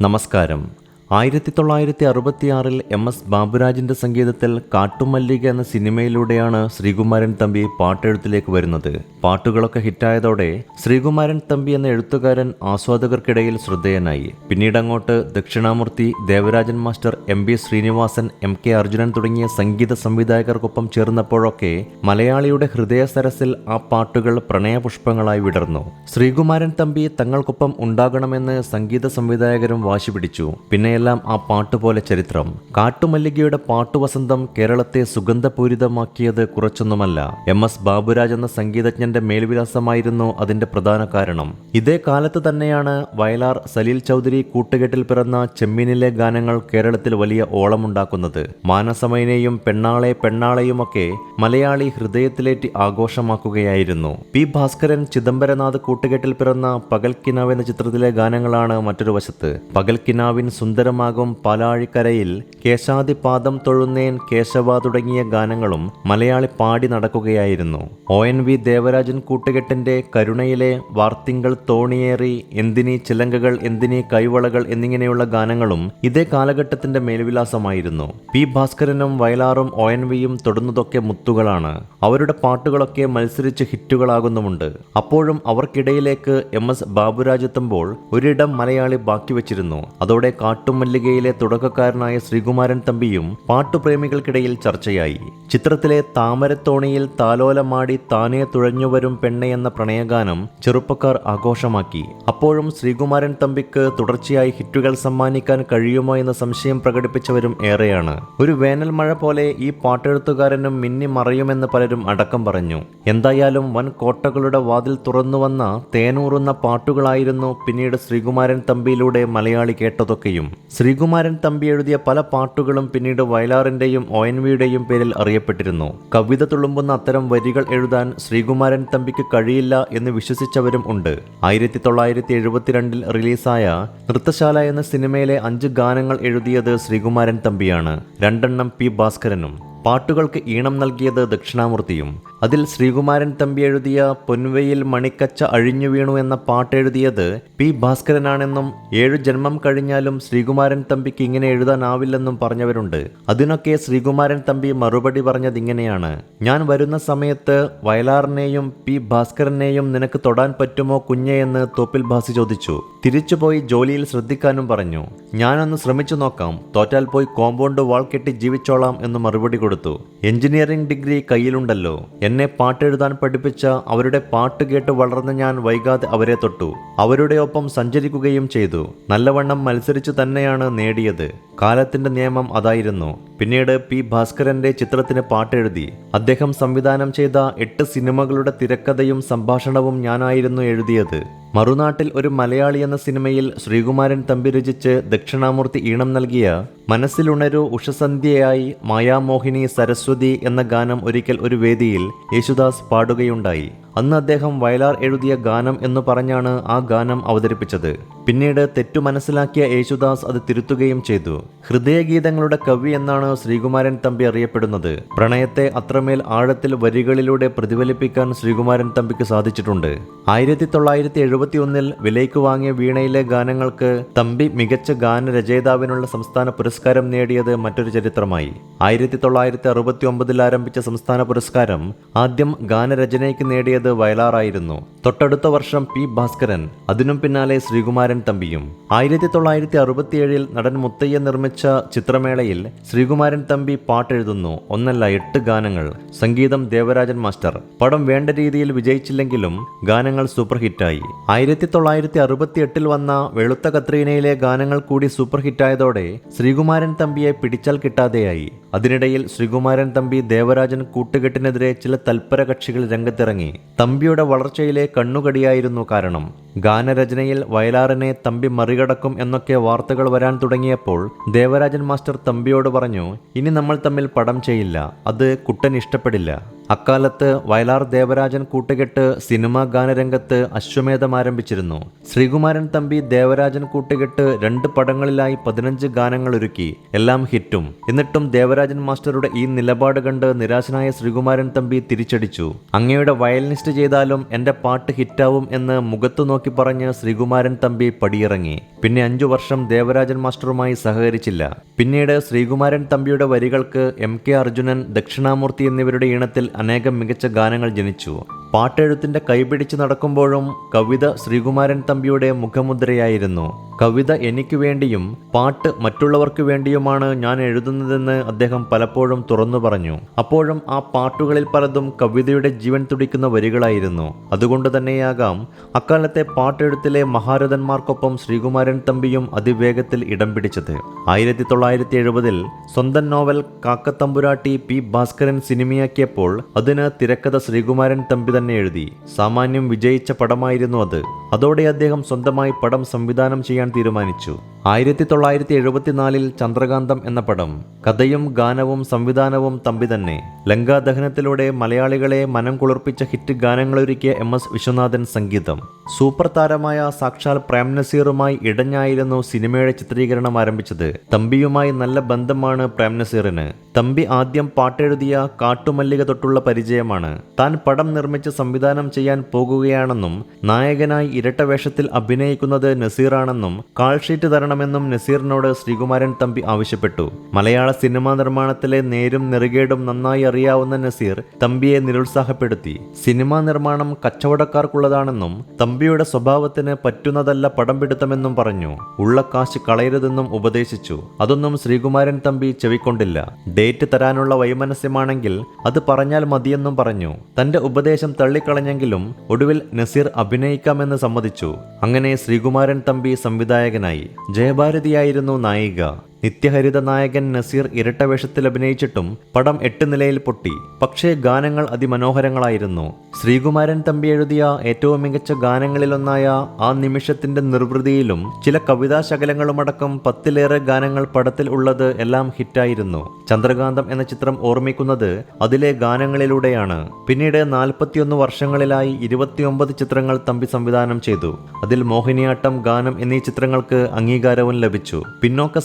നമസ്കാരം. ആയിരത്തി തൊള്ളായിരത്തി അറുപത്തിയാറിൽ എം എസ് ബാബുരാജിന്റെ സംഗീതത്തിൽ കാട്ടുമല്ലിക എന്ന സിനിമയിലൂടെയാണ് ശ്രീകുമാരൻ തമ്പി പാട്ടെഴുത്തിലേക്ക് വരുന്നത്. പാട്ടുകളൊക്കെ ഹിറ്റായതോടെ ശ്രീകുമാരൻ തമ്പി എന്ന എഴുത്തുകാരൻ ആസ്വാദകർക്കിടയിൽ ശ്രദ്ധേയനായി. പിന്നീട് അങ്ങോട്ട് Dakshinamoorthy Devarajan master M B Sreenivasan M K Arjunan തുടങ്ങിയ സംഗീത സംവിധായകർക്കൊപ്പം ചേർന്നപ്പോഴൊക്കെ മലയാളിയുടെ ഹൃദയ സരസിൽ ആ പാട്ടുകൾ പ്രണയപുഷ്പങ്ങളായി വിടർന്നു. ശ്രീകുമാരൻ തമ്പി തങ്ങൾക്കൊപ്പം ഉണ്ടാകണമെന്ന് സംഗീത സംവിധായകരും വാശി പിടിച്ചു പിന്നെയെല്ലാം ആ പാട്ടുപോലെ ചരിത്രം. കാട്ടുമല്ലികയുടെ പാട്ടുവസന്തം കേരളത്തെ സുഗന്ധപൂരിതമാക്കിയത് കുറച്ചൊന്നുമല്ല. എം എസ് ബാബുരാജ് എന്ന സംഗീതജ്ഞന്റെ മേൽവിലാസമായിരുന്നു അതിന്റെ പ്രധാന കാരണം. ഇതേ കാലത്ത് തന്നെയാണ് വയലാർ സലീൽ ചൗധരി കൂട്ടുകെട്ടിൽ പിറന്ന ചെമ്മീനിലെ ഗാനങ്ങൾ കേരളത്തിൽ വലിയ ഓളമുണ്ടാക്കുന്നത്. മാനസമയനെയും പെണ്ണാളെ പെണ്ണാളെയുമൊക്കെ മലയാളി ഹൃദയത്തിലേറ്റി ആഘോഷമാക്കുകയായിരുന്നു. പി ഭാസ്കരൻ ചിദംബരനാഥ് കൂട്ടുകെട്ടിൽ പിറന്ന പകൽക്കിനാവ് എന്ന ചിത്രത്തിലെ ഗാനങ്ങളാണ് മറ്റൊരു വശത്ത്. പകൽക്കിനാവിൻ സുന്ദരമാകും പാലാഴിക്കരയിൽ കേശാദിപാദം തൊഴുന്നേൻ കേശവ തുടങ്ങിയ ഗാനങ്ങളും മലയാളി പാടി നടക്കുകയായിരുന്നു. ഒ എൻ വി ദേവരാജൻ കൂട്ടുകെട്ടിന്റെ കരുണയിലെ വാർത്തിങ്കൾ തോണിയേറി എന്തിനി ചിലങ്കകൾ എന്തിനി കൈവളകൾ എന്നിങ്ങനെയുള്ള ഗാനങ്ങളും ഇതേ കാലഘട്ടത്തിന്റെ മേൽവിലാസമായിരുന്നു. പി ഭാസ്കരനും വയലാറും ഒ എൻ വിയും തൊടുന്നതൊക്കെ മുത്തുകളാണ്. അവരുടെ പാട്ടുകളൊക്കെ മത്സരിച്ച് ഹിറ്റുകളാകുന്നുമുണ്ട്. അപ്പോഴും അവർക്കിടയിലേക്ക് എം എസ് ബാബുരാജ് എത്തുമ്പോൾ ഒരിടം മലയാളി ബാക്കി വെച്ചിരുന്നു. അതോടെ കാട്ടുമല്ലികയിലെ തുടക്കക്കാരനായ ശ്രീകുമാരൻ തമ്പിയും പാട്ടുപ്രേമികൾക്കിടയിൽ ചർച്ചയായി. ചിത്രത്തിലെ താമരത്തോണിയിൽ താലോലമാടി താനേ തുഴഞ്ഞുവരും പെണ്ണെ എന്ന പ്രണയഗാനം ചെറുപ്പക്കാർ ആഘോഷമാക്കി. അപ്പോഴും ശ്രീകുമാരൻ തമ്പിക്ക് തുടർച്ചയായി ഹിറ്റുകൾ സമ്മാനിക്കാൻ കഴിയുമോ എന്ന സംശയം പ്രകടിപ്പിച്ചവരും ഏറെയാണ്. ഒരു വേനൽ മഴ പോലെ ഈ പാട്ടെഴുത്തുകാരനും മിന്നി മറയുമെന്ന് പലരും അടക്കം പറഞ്ഞു. എന്തായാലും വൻ കോട്ടകളുടെ വാതിൽ തുറന്നുവന്ന തേനൂറുന്ന പാട്ടുകളായിരുന്നു പിന്നീട് ശ്രീകുമാരൻ തമ്പിയിലൂടെ മലയാളി കേട്ടതൊക്കെയും. ശ്രീകുമാരൻ തമ്പി എഴുതിയ പല പാട്ടുകളും പിന്നീട് വയലാറിന്റെയും ഒ എൻ വിയുടെയും പേരിൽ അറിയപ്പെട്ടിരുന്നു. കവിത തുളുമ്പുന്ന അത്തരം വരികൾ എഴുതാൻ ശ്രീകുമാരൻ തമ്പിക്ക് കഴിയില്ല എന്ന് വിശ്വസിച്ചവരും ഉണ്ട്. ആയിരത്തി തൊള്ളായിരത്തി എഴുപത്തിരണ്ടിൽ റിലീസായ നൃത്തശാല എന്ന സിനിമയിലെ അഞ്ച് ഗാനങ്ങൾ എഴുതിയത് ശ്രീകുമാരൻ തമ്പിയാണ്. രണ്ടെണ്ണം പി ഭാസ്കരനും. പാട്ടുകൾക്ക് ഈണം നൽകിയത് ദക്ഷിണാമൂർത്തിയും. അതിൽ ശ്രീകുമാരൻ തമ്പി എഴുതിയ പൊൻവയിൽ മണിക്കച്ച അഴിഞ്ഞു വീണു എന്ന പാട്ട് എഴുതിയത് പി ഭാസ്കരനാണെന്നും ഏഴു ജന്മം കഴിഞ്ഞാലും ശ്രീകുമാരൻ തമ്പിക്ക് ഇങ്ങനെ എഴുതാനാവില്ലെന്നും പറഞ്ഞവരുണ്ട്. അതിനൊക്കെ ശ്രീകുമാരൻ തമ്പി മറുപടി പറഞ്ഞത് ഇങ്ങനെയാണ് ഞാൻ വരുന്ന സമയത്ത് വയലാറിനെയും പി ഭാസ്കരനെയും നിനക്ക് തൊടാൻ പറ്റുമോ കുഞ്ഞെ എന്ന് തോപ്പിൽ ഭാസി ചോദിച്ചു. തിരിച്ചുപോയി ജോലിയിൽ ശ്രദ്ധിക്കാനും പറഞ്ഞു. ഞാനൊന്ന് ശ്രമിച്ചു നോക്കാം. തോറ്റാൽ പോയി കോമ്പൗണ്ട് വാൾ കെട്ടി ജീവിച്ചോളാം എന്ന് മറുപടി കൊടുത്തു. എഞ്ചിനീയറിംഗ് ഡിഗ്രി കയ്യിലുണ്ടല്ലോ. എന്നെ പാട്ടെഴുതാൻ പഠിപ്പിച്ച അവരുടെ പാട്ട് കേട്ട് വളർന്ന ഞാൻ വൈകാതെ അവരെ തൊട്ടു. അവരുടെ ഒപ്പം സഞ്ചരിക്കുകയും ചെയ്തു. നല്ലവണ്ണം മത്സരിച്ചു തന്നെയാണ് നേടിയത്. കാലത്തിന്റെ നിയമം അതായിരുന്നു. പിന്നീട് പി ഭാസ്കരന്റെ ചിത്രത്തിന് പാട്ടെഴുതി. അദ്ദേഹം സംവിധാനം ചെയ്ത എട്ട് സിനിമകളുടെ തിരക്കഥയും സംഭാഷണവും ഞാനായിരുന്നു എഴുതിയത്. മറുനാട്ടിൽ ഒരു മലയാളി എന്ന സിനിമയിൽ ശ്രീകുമാരൻ തമ്പി രചിച്ച് ദക്ഷിണാമൂർത്തി ഈണം നൽകിയ മനസ്സിലുണരു ഉഷസന്ധ്യയായി മായാമോഹിനി സരസ്വതി എന്ന ഗാനം ഒരിക്കൽ ഒരു വേദിയിൽ യേശുദാസ് പാടുകയുണ്ടായി. അന്ന് അദ്ദേഹം വയലാർ എഴുതിയ ഗാനം എന്ന് പറഞ്ഞാണ് ആ ഗാനം അവതരിപ്പിച്ചത്. പിന്നീട് തെറ്റു മനസ്സിലാക്കിയ യേശുദാസ് അത് തിരുത്തുകയും ചെയ്തു. ഹൃദയഗീതങ്ങളുടെ കവി എന്നാണ് ശ്രീകുമാരൻ തമ്പി അറിയപ്പെടുന്നത്. പ്രണയത്തെ അത്രമേൽ ആഴത്തിൽ വരികളിലൂടെ പ്രതിഫലിപ്പിക്കാൻ ശ്രീകുമാരൻ തമ്പിക്ക് സാധിച്ചിട്ടുണ്ട്. ആയിരത്തി തൊള്ളായിരത്തി എഴുപത്തി ഒന്നിൽ വിലയ്ക്ക് വാങ്ങിയ വീണയിലെ ഗാനങ്ങൾക്ക് തമ്പി മികച്ച ഗാനരചയിതാവിനുള്ള സംസ്ഥാന പുരസ്കാരം നേടിയത് മറ്റൊരു ചരിത്രമായി. ആയിരത്തി തൊള്ളായിരത്തി അറുപത്തി ഒമ്പതിൽ ആരംഭിച്ച സംസ്ഥാന പുരസ്കാരം ആദ്യം ഗാനരചനയ്ക്ക് നേടിയത് വയലാറായിരുന്നു. തൊട്ടടുത്ത വർഷം പി ഭാസ്കരൻ അതിനും പിന്നാലെ ശ്രീകുമാരൻ തമ്പിയും. ആയിരത്തി തൊള്ളായിരത്തി അറുപത്തിയേഴിൽ നടൻ മുത്തയ്യ നിർമ്മിച്ച ചിത്രമേളയിൽ ശ്രീകുമാരൻ തമ്പി പാട്ടെഴുതുന്നു. ഒന്നല്ല എട്ട് ഗാനങ്ങൾ. സംഗീതം ദേവരാജൻ മാസ്റ്റർ. പടം വേണ്ട രീതിയിൽ വിജയിച്ചില്ലെങ്കിലും ഗാനങ്ങൾ സൂപ്പർ ഹിറ്റായി ആയിരത്തി തൊള്ളായിരത്തി അറുപത്തി എട്ടിൽ വന്ന വെളുത്ത കത്രീനയിലെ ഗാനങ്ങൾ കൂടി സൂപ്പർ ഹിറ്റായതോടെ ശ്രീകുമാരൻ തമ്പിയെ പിടിച്ചാൽ കിട്ടാതെയായി. അതിനിടയിൽ ശ്രീകുമാരൻ തമ്പി ദേവരാജൻ കൂട്ടുകെട്ടിനെതിരെ ചില തൽപര കക്ഷികൾ രംഗത്തിറങ്ങി. തമ്പിയുടെ വളർച്ചയിലെ കണ്ണുകടിയായിരുന്നു കാരണം. ഗാനരചനയിൽ വയലാറിനെ തമ്പി മറികടക്കും എന്നൊക്കെ വാർത്തകൾ വരാൻ തുടങ്ങിയപ്പോൾ ദേവരാജൻ മാസ്റ്റർ തമ്പിയോട് പറഞ്ഞു ഇനി നമ്മൾ തമ്മിൽ പടം ചെയ്യില്ല. അത് കുട്ടൻ ഇഷ്ടപ്പെടില്ല. അക്കാലത്ത് വയലാർ ദേവരാജൻ കൂട്ടുകെട്ട് സിനിമാ ഗാനരംഗത്ത് അശ്വമേധം ആരംഭിച്ചിരുന്നു. ശ്രീകുമാരൻ തമ്പി ദേവരാജൻ കൂട്ടുകെട്ട് രണ്ട് പടങ്ങളിലായി പതിനഞ്ച് ഗാനങ്ങൾ ഒരുക്കി. എല്ലാം ഹിറ്റും. എന്നിട്ടും ദേവരാജൻ മാസ്റ്ററുടെ ഈ നിലപാട് കണ്ട് നിരാശനായ ശ്രീകുമാരൻ തമ്പി തിരിച്ചടിച്ചു. അങ്ങയുടെ വയലിനിസ്റ്റ് ചെയ്താലും എന്റെ പാട്ട് ഹിറ്റാവും എന്ന് മുഖത്തു നോക്കി പറഞ്ഞ് ശ്രീകുമാരൻ തമ്പി പടിയിറങ്ങി. പിന്നെ അഞ്ചു വർഷം ദേവരാജൻ മാസ്റ്ററുമായി സഹകരിച്ചില്ല. പിന്നീട് ശ്രീകുമാരൻ തമ്പിയുടെ വരികൾക്ക് എം കെ അർജുനൻ ദക്ഷിണാമൂർത്തി എന്നിവരുടെ ഈണത്തിൽ അനേകം മികച്ച ഗാനങ്ങൾ ജനിച്ചു. പാട്ടെഴുത്തിന്റെ കൈപിടിച്ച് നടക്കുമ്പോഴും കവിത ശ്രീകുമാരൻ തമ്പിയുടെ മുഖമുദ്രയായിരുന്നു. കവിത എനിക്ക് വേണ്ടിയും പാട്ട് മറ്റുള്ളവർക്ക് വേണ്ടിയുമാണ് ഞാൻ എഴുതുന്നതെന്ന് അദ്ദേഹം പലപ്പോഴും തുറന്നു പറഞ്ഞു. അപ്പോഴും ആ പാട്ടുകളിൽ പലതും കവിതയുടെ ജീവൻ തുടിക്കുന്ന വരികളായിരുന്നു. അതുകൊണ്ട് തന്നെയാകാം അക്കാലത്തെ പാട്ടെഴുത്തിലെ മഹാരഥന്മാർക്കൊപ്പം ശ്രീകുമാരൻ തമ്പിയും അതിവേഗത്തിൽ ഇടം പിടിച്ചത്. ആയിരത്തി തൊള്ളായിരത്തി എഴുപതിൽ സ്വന്തം നോവൽ കാക്കത്തമ്പുരാട്ടി പി ഭാസ്കരൻ സിനിമയാക്കിയപ്പോൾ അതിന് തിരക്കഥ ശ്രീകുമാരൻ തമ്പി തന്നെ എഴുതി. സാമാന്യം വിജയിച്ച പടമായിരുന്നു അത്. അതോടെ അദ്ദേഹം സ്വന്തമായി പടം സംവിധാനം ചെയ്യാൻ തീരുമാനിച്ചു. ആയിരത്തി തൊള്ളായിരത്തി എഴുപത്തിനാലിൽ ചന്ദ്രകാന്തം എന്ന പടം കഥയും ഗാനവും സംവിധാനവും തമ്പി തന്നെ. ലങ്കാദഹനത്തിലൂടെ മലയാളികളെ മനം കുളിർപ്പിച്ച ഹിറ്റ് ഗാനങ്ങളൊരുക്കിയ എം എസ് വിശ്വനാഥൻ സംഗീതം. സൂപ്പർ താരമായ സാക്ഷാൽ പ്രേം നസീറുമായി ഇടഞ്ഞായിരുന്നു സിനിമയുടെ ചിത്രീകരണം ആരംഭിച്ചത്. തമ്പിയുമായി നല്ല ബന്ധമാണ് പ്രേം നസീറിന്. തമ്പി ആദ്യം പാട്ടെഴുതിയ കാട്ടുമല്ലിക തൊട്ടുള്ള പരിചയമാണ്. താൻ പടം നിർമ്മിച്ച് സംവിധാനം ചെയ്യാൻ പോകുകയാണെന്നും നായകനായി ഇരട്ടവേഷത്തിൽ അഭിനയിക്കുന്നത് നസീറാണെന്നും കാൾ ഷീറ്റ് തരണമെന്നും നസീറിനോട് ശ്രീകുമാരൻ തമ്പി ആവശ്യപ്പെട്ടു. മലയാള സിനിമാ നിർമ്മാണത്തിലെ നേരും നെറുകേടും നന്നായി അറിയാവുന്ന നസീർ തമ്പിയെ നിരുത്സാഹപ്പെടുത്തി. സിനിമാ നിർമ്മാണം കച്ചവടക്കാർക്കുള്ളതാണെന്നും തമ്പിയുടെ സ്വഭാവത്തിന് പറ്റുന്നതല്ല പടം പിടുത്തമെന്നും പറഞ്ഞു. ഉള്ള കാശ് കളയരുതെന്നും ഉപദേശിച്ചു. അതൊന്നും ശ്രീകുമാരൻ തമ്പി ചെവിക്കൊണ്ടില്ല. ഡേറ്റ് തരാനുള്ള വൈമനസ്യമാണെങ്കിൽ അത് പറഞ്ഞാൽ മതിയെന്നും പറഞ്ഞു. തന്റെ ഉപദേശം തള്ളിക്കളഞ്ഞെങ്കിലും ഒടുവിൽ നസീർ അഭിനയിക്കാമെന്ന് സമ്മതിച്ചു. അങ്ങനെ ശ്രീകുമാരൻ തമ്പി സംവിധായകനായി. ജയഭാരതിയായിരുന്നു നായിക. നിത്യഹരിത നായകൻ നസീർ ഇരട്ടവേഷത്തിൽ അഭിനയിച്ചിട്ടും പടം എട്ട് നിലയിൽ പൊട്ടി. പക്ഷേ ഗാനങ്ങൾ അതിമനോഹരങ്ങളായിരുന്നു. ശ്രീകുമാരൻ തമ്പി എഴുതിയ ഏറ്റവും മികച്ച ഗാനങ്ങളിലൊന്നായ ആ നിമിഷത്തിന്റെ നിർവൃതിയിലും ചില കവിതാ ശകലങ്ങളുമടക്കം പത്തിലേറെ ഗാനങ്ങൾ പടത്തിൽ ഉള്ളത് എല്ലാം ഹിറ്റായിരുന്നു. ചന്ദ്രകാന്തം എന്ന ചിത്രം ഓർമ്മിക്കുന്നത് അതിലെ ഗാനങ്ങളിലൂടെയാണ്. പിന്നീട് നാൽപ്പത്തിയൊന്ന് വർഷങ്ങളിലായി ഇരുപത്തിയൊമ്പത് ചിത്രങ്ങൾ തമ്പി സംവിധാനം ചെയ്തു. അതിൽ മോഹിനിയാട്ടം ഗാനം എന്നീ ചിത്രങ്ങൾക്ക് അംഗീകാരവും ലഭിച്ചു. പിന്നോക്ക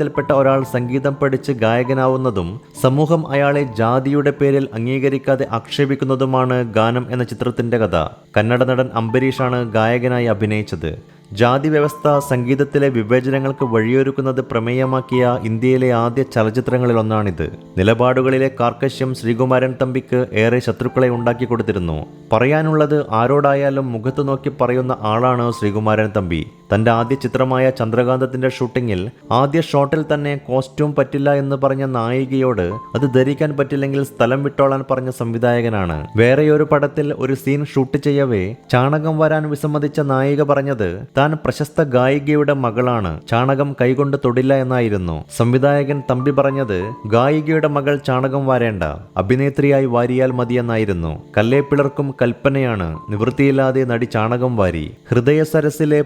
സമുദായത്തിൽപ്പെട്ട ഒരാൾ സംഗീതം പഠിച്ച് ഗായകനാവുന്നതും സമൂഹം അയാളെ ജാതിയുടെ പേരിൽ അംഗീകരിക്കാതെ ആക്ഷേപിക്കുന്നതുമാണ് ഗാനം എന്ന ചിത്രത്തിന്റെ കഥ. കന്നഡ നടൻ അംബരീഷാണ് ഗായകനായി അഭിനയിച്ചത്. ജാതി വ്യവസ്ഥ സംഗീതത്തിലെ വിവേചനങ്ങൾക്ക് വഴിയൊരുക്കുന്നത് പ്രമേയമാക്കിയ ഇന്ത്യയിലെ ആദ്യ ചലച്ചിത്രങ്ങളിലൊന്നാണിത് നിലപാടുകളിലെ കാർക്കശ്യം ശ്രീകുമാരൻ തമ്പിക്ക് ഏറെ ശത്രുക്കളെ ഉണ്ടാക്കി കൊടുത്തിരുന്നു. പറയാനുള്ളത് ആരോടായാലും മുഖത്തു നോക്കി പറയുന്ന ആളാണ് ശ്രീകുമാരൻ തമ്പി. തന്റെ ആദ്യ ചിത്രമായ ചന്ദ്രകാന്തത്തിന്റെ ഷൂട്ടിങ്ങിൽ ആദ്യ ഷോട്ടിൽ തന്നെ കോസ്റ്റ്യൂം പറ്റില്ല എന്ന് പറഞ്ഞ നായികയോട് അത് ധരിക്കാൻ പറ്റില്ലെങ്കിൽ സ്ഥലം വിട്ടോളാൻ പറഞ്ഞ സംവിധായകനാണ്. വേറെയൊരു പടത്തിൽ ഒരു സീൻ ഷൂട്ട് ചെയ്യവേ ചാണകം വരാൻ വിസമ്മതിച്ച നായിക പറഞ്ഞത് താൻ പ്രശസ്ത ഗായികയുടെ മകളാണ്. ചാണകം കൈകൊണ്ട് തൊടില്ല എന്നായിരുന്നു. സംവിധായകൻ തമ്പി പറഞ്ഞത് ഗായികയുടെ മകൾ ചാണകം വാരേണ്ട. അഭിനേത്രിയായി വാരിയാൽ മതിയെന്നായിരുന്നു കല്ലേപ്പിളർക്കും കൽപ്പനയാണ്. നിവൃത്തിയില്ലാതെ നടി ചാണകം വാരി. ഹൃദയ സരസിലെ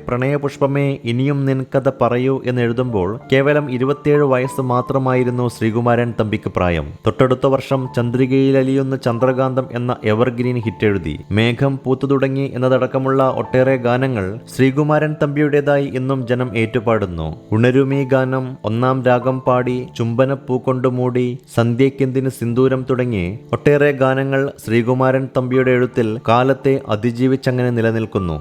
പ്രണയപുഷ്പമേ ഇനിയും നിൻകഥ പറയൂ എന്ന് എന്നെഴുതുമ്പോൾ കേവലം ഇരുപത്തിയേഴ് വയസ്സ് മാത്രമായിരുന്നു ശ്രീകുമാരൻ തമ്പിക്ക് പ്രായം. തൊട്ടടുത്ത വർഷം ചന്ദ്രികയിൽ അലിയുന്ന ചന്ദ്രകാന്തം എന്ന എവർഗ്രീൻ ഹിറ്റ് എഴുതി. മേഘം പൂത്തു തുടങ്ങി എന്നതടക്കമുള്ള ഒട്ടേറെ ഗാനങ്ങൾ ശ്രീകുമാരൻ തമ്പിയുടേതായി ഇന്നും ജനം ഏറ്റുപാടുന്നു. ഉണരുമീ ഗാനം ഒന്നാം രാഗം പാടി ചുംബനപ്പൂ കൊണ്ടു മൂടി സന്ധ്യക്കെന്തിന് സിന്ദൂരം തുടങ്ങി ഒട്ടേറെ ഗാനങ്ങൾ ശ്രീകുമാരൻ തമ്പിയുടെ എഴുത്തിൽ കാലത്തെ അതിജീവിച്ചങ്ങനെ നിലനിൽക്കുന്നു.